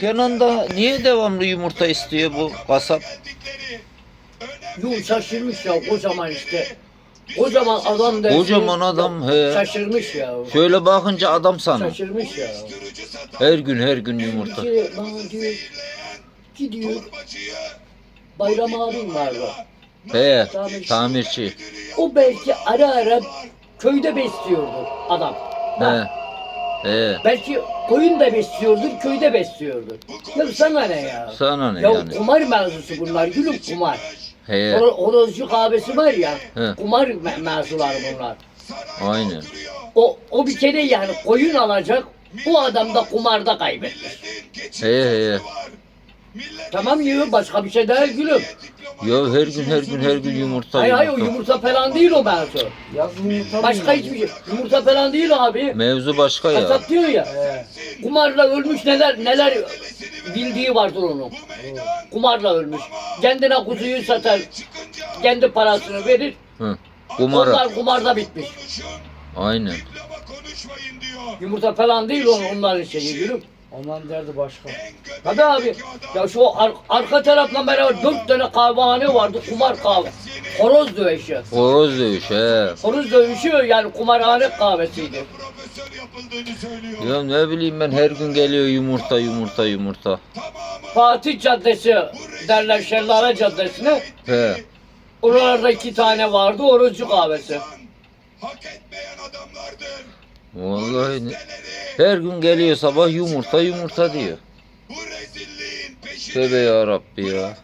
Kenan da niye devamlı yumurta istiyor bu kasap? Yuh şaşırmış ya kocaman işte. Kocaman adam dersin. Kocaman adam he. Şaşırmış ya. Şöyle bakınca adam sana. Şaşırmış ya. Her gün her gün yumurta. Bana diyor, gidiyor. Bayram abim vardı. He tamirci. O belki ara ara köyde besliyordu adam. He. He. Belki koyun da besliyordur, köyde besliyordur. Ya sana ne ya? Sana ne Ya yani? kumar mevzusu bunlar, gülüm kumar. He. Horo- Horozcu kahvesi var ya, He. kumar me- mevzuları bunlar. Aynen. O, o bir kere yani koyun alacak, bu adam da kumarda kaybetmiş. He he. Tamam ya başka bir şey değil gülüm. Ya her gün her gün her gün yumurta Hayır hayır o yumurta. falan değil o mevzu. Yaz yumurta Başka hiçbir şey. Yumurta falan değil abi. Mevzu başka ya. Kasap diyor ya. Kumarla ölmüş neler neler bildiği vardır onun. Kumarla ölmüş. Kendine kuzuyu satar. Kendi parasını verir. Hı. Kumara. Onlar kumarda bitmiş. Aynen. Yumurta falan değil onun, onların şeyi gülüm. Ondan derdi başka. Tabii abi. Ya şu ar- arka tarafla beraber dört tane kahvehane vardı. Kumar kahve. Horoz dövüşü. Horoz dövüş he. Horoz dövüşü yani kumarhane kahvesiydi. Ya ne bileyim ben her gün geliyor yumurta yumurta yumurta. Fatih Caddesi derler Şellale Caddesi'ne. He. Oralarda iki tane vardı horozcu kahvesi. Hak etmeyen adamlardır. Vallahi ne- her gün geliyor sabah yumurta yumurta diyor. Tövbe ya Rabbi ya.